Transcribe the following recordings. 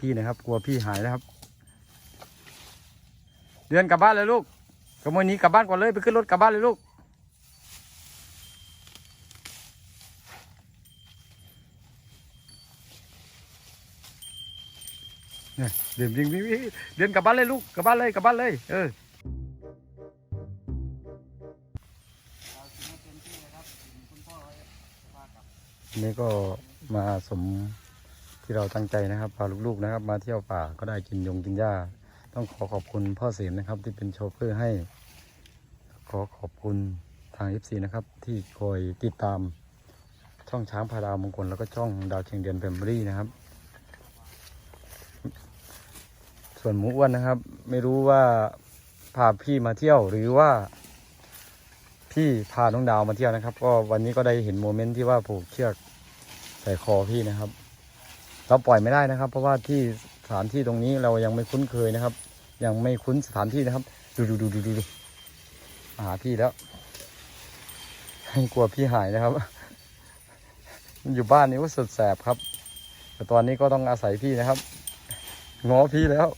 พี่นะครับ กลัวพี่หายนะครับ เดือนกลับบ้านเลยลูกขโมยหนี้กลับบ้านก่อนเลยไปขึ้นรถกลับบ้านเลยลูกเนี่ยเดินวิ่งวิ่งวิ่งเดินกลับบ้านเลยลูกกลับบ้านเลยกลับบ้านเลย เออนี่ก็มาสม ที่เราตั้งใจนะครับพาลูกๆนะครับ มาเที่ยวป่าก็ได้กินยงกินหญ้า ต้องขอขอบคุณพ่อเสียมนะครับ ที่เป็นโชเฟอร์ให้ ขอขอบคุณทาง FC นะครับ ที่คอยติดตามช่องช้างพาดาวมงคลแล้วก็ช่องดาวเชียงเดือนแฟมิลี่นะครับ ส่วนหมูอ้วนนะครับ ไม่รู้ว่าพาพี่มาเที่ยวหรือว่า พี่พาน้องดาวมาเที่ยวนะครับ ก็วันนี้ก็ได้เห็นโมเมนต์ที่ว่าผูกเชือกใส่คอพี่นะครับ เราปล่อยไม่ได้นะครับ เพราะว่าที่สถานที่ตรงนี้เรายังไม่คุ้นเคยนะครับ ยังไม่คุ้นสถานที่นะครับ ดูดูดูดูดูมาหาพี่แล้วให้กลัวพี่หายนะครับ อยู่บ้านนี่ว่าสุดแสบครับ แต่ตอนนี้ก็ต้องอาศัยพี่นะครับง้อพี่แล้ว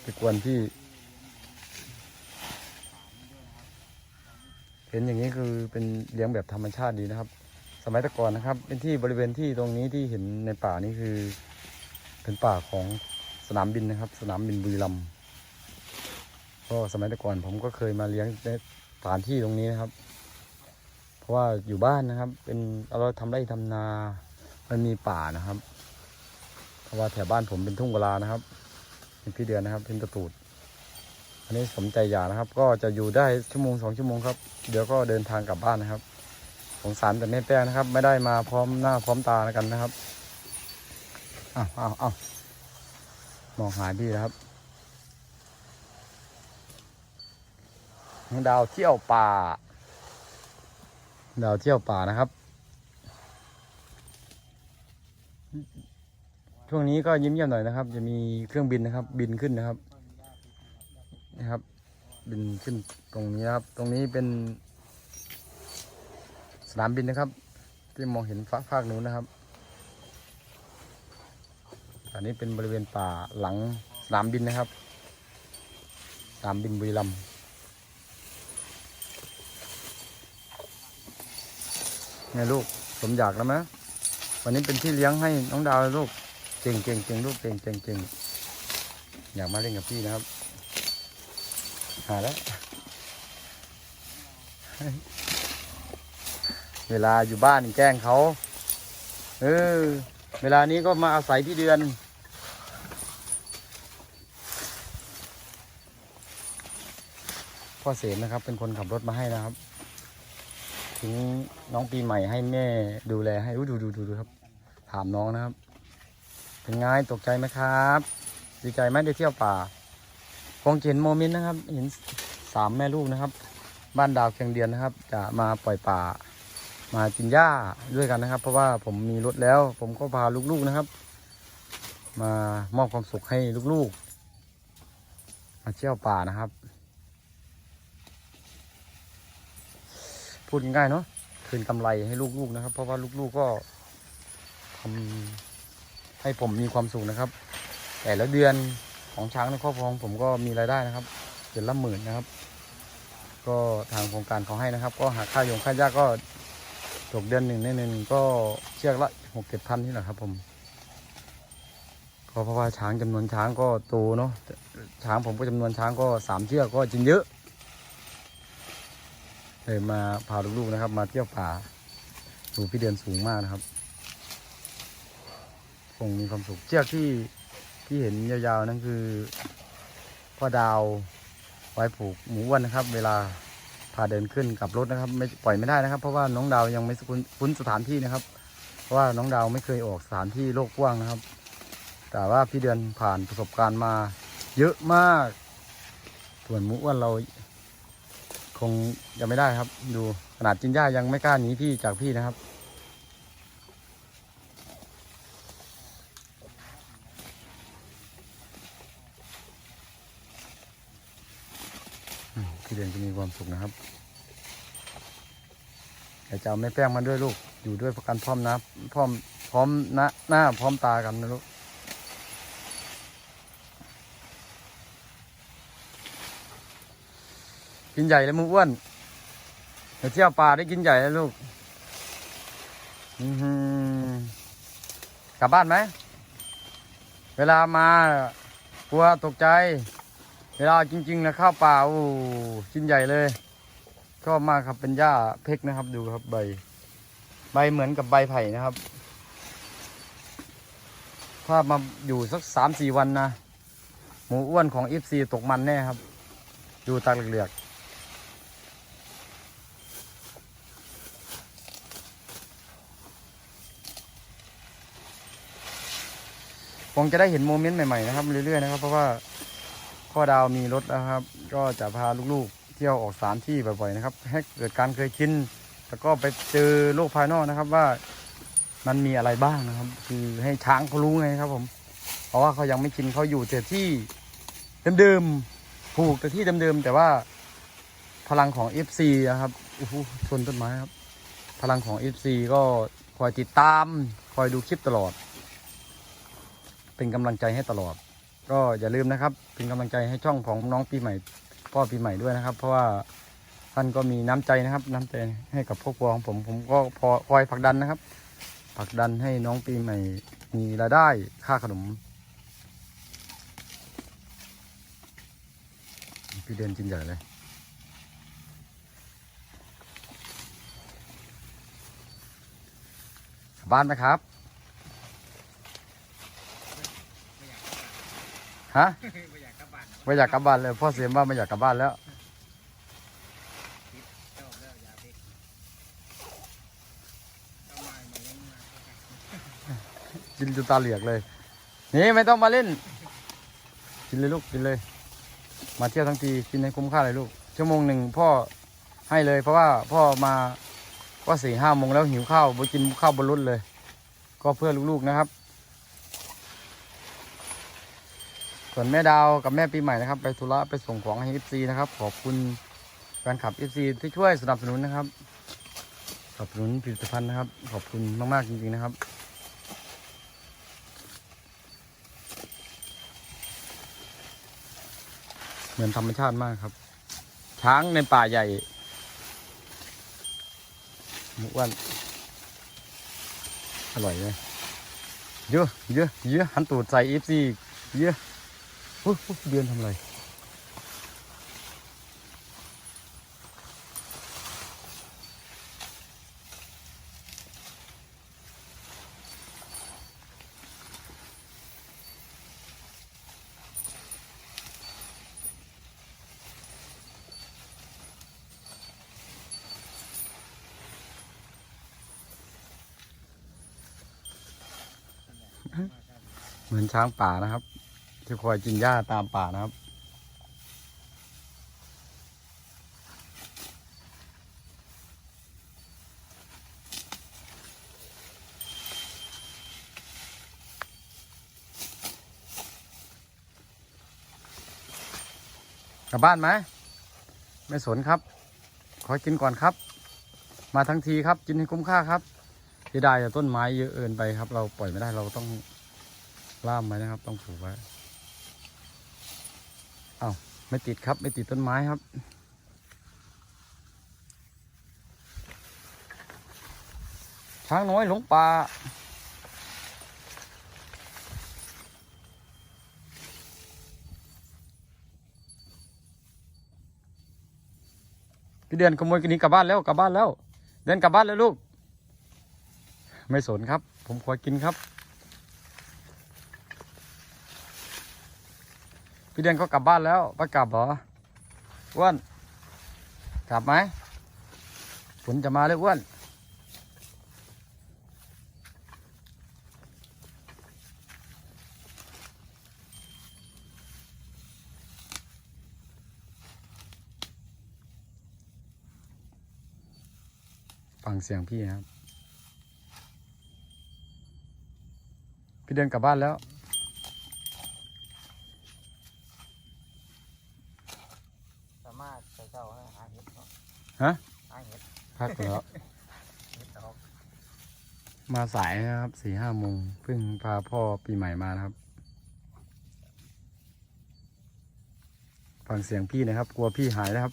ไปกวนพี่ เห็นอย่างนี้คือเป็นเลี้ยงแบบธรรมชาติดีนะครับ สมัยแต่ก่อนนะครับ เป็นที่บริเวณที่ตรงนี้ที่เห็นในป่านี่คือเป็นป่าของสนามบินนะครับ สนามบินบุรีรัมย์ก็สมัยแต่ก่อนผมก็เคยมาเลี้ยงในสถานที่ตรงนี้นะครับ เพราะว่าอยู่บ้านนะครับ เป็นเราทำไร่ทำนา มันมีป่านะครับ เพราะว่าแถวบ้านผมเป็นทุ่งกวลานะครับเป็นพี่เดือนนะครับเป็นตะตูดอันนี้สมใจอยากนะครับ ก็จะอยู่ได้ชั่วโมงสองชั่วโมงครับ เดี๋ยวก็เดินทางกลับบ้านนะครับ สงสารแต่แม่แป้งนะครับ ไม่ได้มาพร้อมหน้าพร้อมตาแล้วกันนะครับอ้าวอ้าวอ้าวมองหาพี่นะครับดาวเที่ยวป่า ดาวเที่ยวป่านะครับ ช่วงนี้ก็ยิ้มเยี่ยมหน่อยนะครับ จะมีเครื่องบินนะครับ บินขึ้นนะครับ นะครับ บินขึ้นตรงนี้ครับ ตรงนี้เป็น นามบินนะครับ ที่มองเห็นฟ้าภาคนู้นนะครับอันนี้เป็นบริเวณป่าหลังสนามบินนะครับสนามบินบุรีรัมย์ไงลูกสมอยากแล้วไหมวันนี้เป็นที่เลี้ยงให้น้องดาวลยลูกเก่งเก่งเก่งลูกเก่งเก่งเก่งอยากมาเล่นกับพี่นะครับหาแล้ว เวลาอยู่บ้านแกล้งเขาเออเวลานี้ก็มาอาศัยพี่เดือน พ่อเสมนะครับ เป็นคนขับรถมาให้นะครับ ถึงน้องปีใหม่ให้แม่ดูแลให้อู้ดูดูดูดูครับ ถามน้องนะครับ เป็นไงตกใจไหมครับ ดีใจไหมได้เที่ยวป่าคงเห็นโมเมนต์นะครับ เห็นสามแม่ลูกนะครับ บ้านดาวเชียงเดียนนะครับ จะมาปล่อยป่า มากินหญ้าด้วยกันนะครับ เพราะว่าผมมีรถแล้ว ผมก็พาลูกๆนะครับ มามอบความสุขให้ลูกๆ มาเที่ยวป่านะครับ พูดง่ายๆเนาะคืนกำไรให้ลูกๆนะครับ เพราะว่าลูกๆก็ทำให้ผมมีความสุขนะครับ แต่ละเดือนของช้างในครอบครองผมก็มีรายได้นะครับเดือนละหมื่นนะครับ ก็ทางโครงการเขาให้นะครับ ก็หาค่ายงค่ายาก็ ตกเดือนหนึ่งในหนึ่งก็เชือกละหกเจ็ดพันนี่แหละครับ ผมก็เพราะว่าช้างจำนวนช้างก็โตเนาะช้างผมก็จำนวนช้างก็สามเชือกก็จริงเยอะเลยมาพาลูกๆนะครับ มาเที่ยวป่าดูพี่เดือนสูงมากนะครับคงมีความสุขเชือกที่ที่เห็นยาวๆนั่นคือพ่อดาวไว้ผูกหมูอ้วนนะครับ เวลา พาเดินขึ้นกับรถนะครับ ไม่ปล่อยไม่ได้นะครับ เพราะว่าน้องดาวยังไม่คุ้นคุ้นสถานที่นะครับ เพราะว่าน้องดาวไม่เคยออกสถานที่โลกกว้างนะครับ แต่ว่าพี่เดือนผ่านประสบการณ์มาเยอะมากส่วนหมูอ้วนเราคงยังไม่ได้ครับ ดูขนาดจินย่ายังไม่กล้าหนีพี่จากพี่นะครับ พี่เดือนจะมีความสุขนะครับแต่จะเอาแม่แป้งมาด้วยลูก อยู่ด้วยประกันพร้อมนะพร้อมพร้อมหน้าหน้าพร้อมตากันนะลูกกินใหญ่แล้วมึงอ้วนเดี๋ยวเที่ยวป่าได้กินใหญ่แล้วลูกกลับบ้านไหม เวลามากลัวตกใจ เวลาจริงๆนะข้าวป่าโอ้กินใหญ่เลยชอบมากครับเป็นหญ้าเพกนะครับ ดูครับใบ ใบเหมือนกับใบไผ่นะครับ ถ้ามาอยู่สักสามสี่วันนะหมูอ้วนของอีฟซีตกมันแน่ครับ ดูตาเหลือกๆคงจะได้เห็นโมเมนต์ใหม่ๆนะครับเรื่อยๆนะครับ เพราะว่า พ่อดาวมีรถแล้วครับ ก็จะพาลูกๆ เที่ยวออกสถานที่บ่อยๆนะครับ ให้เกิดการเคยชินแล้วก็ไปเจอโลกภายนอกนะครับว่ามันมีอะไรบ้างนะครับ คือให้ช้างเขารู้ไงครับ ผม เพราะว่าเขายังไม่ชินเขาอยู่แต่ที่เดิมๆผูกแต่ที่เดิมๆแต่ว่าพลังของ FC นะครับโอ้โหชนต้นไม้ครับ พลังของ FC ก็คอยติดตาม คอยดูคลิปตลอด เป็นกำลังใจให้ตลอด ก็อย่าลืมนะครับ เป็นกำลังใจให้ช่องของน้องปีใหม่ พ่อปีใหม่ด้วยนะครับ เพราะว่าท่านก็มีน้ำใจนะครับ น้ำใจให้กับครอบครัวของผม ผมก็พอคอยผลักดันนะครับผลักดันให้น้องปีใหม่มีรายได้ค่าขนมพี่เดินกินใหญ่เลยบ้านไหมครับ ฮะไม่อยากกลับบ้านนะไม่อยากกลับบ้านเลยพ่อเสียมว่าไม่อยากกลับบ้านแล้วชอบแล้วอยากไปทำไมมาเล่นมากินจนตาเหลือกเลย นี่ไม่ต้องมาเล่น กินเลยลูกกินเลย มาเที่ยวทั้งทีกินให้คุ้มค่าเลยลูก ชั่วโมงหนึ่งพ่อให้เลย เพราะว่าพ่อมาก็สี่ห้าโมงแล้วหิวข้าวไปกินข้าวบนรถเลย ก็เพื่อลูกๆนะครับ ส่วนแม่ดาวกับแม่ปีใหม่นะครับ ไปธุระไปส่งของให้เอฟซีนะครับ ขอบคุณแฟนคลับเอฟซีที่ช่วยสนับสนุนนะครับสนับสนุนผลิตภัณฑ์นะครับ ขอบคุณมากๆจริงๆนะครับเหมือนธรรมชาติมากครับ ช้างในป่าใหญ่หมูอ้วนอร่อยเลยเยอะเยอะเยอะหันตูดใส่เอฟซีเยอะ โอ้โหเดือนทำอะไรเหมือนช้างป่านะครับ ที่คอยกินหญ้าตามป่านะครับ กลับบ้านไหม ไม่สนครับ ขอกินก่อนครับ มาทั้งทีครับ กินให้คุ้มค่าครับเสียดายต้นไม้เยอะเกินไปครับ เราปล่อยไม่ได้เราต้องล่ามไว้นะครับ ต้องผูกไว้ อา้าไม่ติดครับไม่ติดต้นไม้ครับ ช้างน้อยหลงป่าพี่เดือนขโมยกินนี้กลับบ้านแล้วกลับบ้านแล้ว เดินกลับบ้านแล้วลูก ไม่สนครับ ผมขอกินครับ พี่เดือนเขากลับบ้านแล้วไปกลับเหรออ้วนกลับไหมฝนจะมาเลยอ้วนฟังเสียงพี่ครับ พี่เดินกลับบ้านแล้ว สา มารถใส่เจ้าให้หาเห็ดเนาะฮะหาเห็ดพักแล้ว เห็ดตอกมาสายนะครับสี่ห้าโมงเพิ่งพาพ่อปีใหม่มานะครับ ฟังเสียงพี่นะครับ กลัวพี่หายนะครับ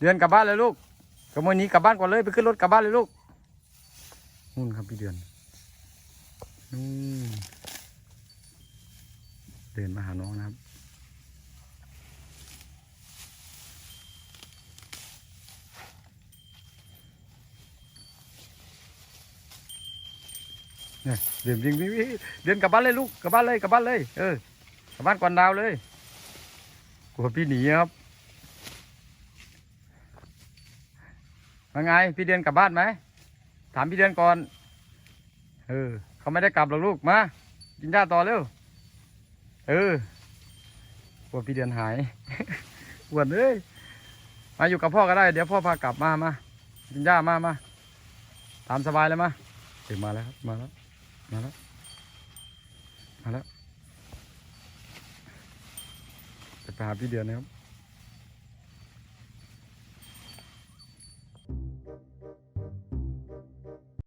เดือนกลับบ้านเลยลูกกระโมยหนี้กลับบ้านก่อนเลยไปขึ้นรถกลับบ้านเลยลูกนู่นครับพี่เดือนนู่นเดินมาหาน้องนะครับ เนี่ยเดินวิ่งวิ่งวิ่เดินกลับบ้านเลยลูกกลับบ้านเลยกลับบ้านเลย เออกลับบ้านก่อนดาวเลยกลัวพี่หนีครับว่าไงพี่เดือนกลับบ้านไหมถามพี่เดือนก่อน เออเขาไม่ได้กลับหรอกลูกมากินหญ้าต่อเร็วเออกลัวพี่เดือนหายอ้วนเลยมาอยู่กับพ่อก็ได้ เดี๋ยวพ่อพากลับมามากินหญ้ามามาตามสบายเลยมาเดี๋ยวมาแล้วครับมาแล้ว มาแล้ว มาแล้วจะไปหาพี่เดือนนะครับ